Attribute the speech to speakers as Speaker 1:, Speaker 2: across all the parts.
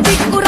Speaker 1: చూడవే అన్నా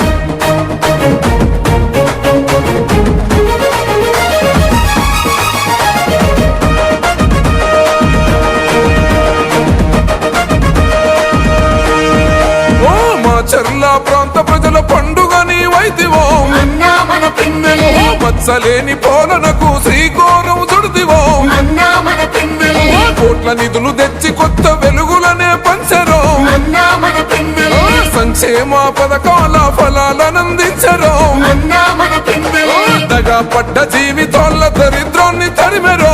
Speaker 2: మచ్చలేని పోలనకు శ్రీకోరం చుడిదివో. కోట్ల నిధులు తెచ్చి కొత్త వెలుగులనే పంచరో. సంక్షేమ పథకాల ఫలాలనందించరో. దగా పడ్డ జీవితాల దరిద్రాన్ని తరిమెరో.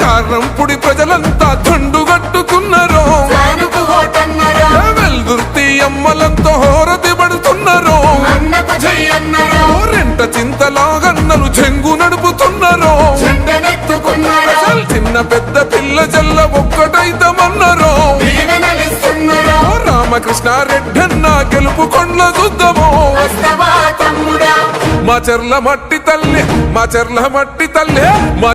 Speaker 2: కారణం పుడి ప్రజలంతా దండు కట్టుకున్నారు
Speaker 3: జానుకు ఓటన్నరా
Speaker 2: వెల్దుర్తి అమ్మలంతో హోరతి
Speaker 3: అన్నరా
Speaker 2: రెంట చింతలాగన్నలు చెంగు నడుపుతున్నారు చిన్న పెద్ద పిల్ల జల్ల ఒక్కటైతమన్నారు రామకృష్ణ రెడ్డన్న గెలుపు కొండ్ల చూద్దాము. మా చెర్ల మట్టి తల్లి మా చెర్ల మట్టి తల్లి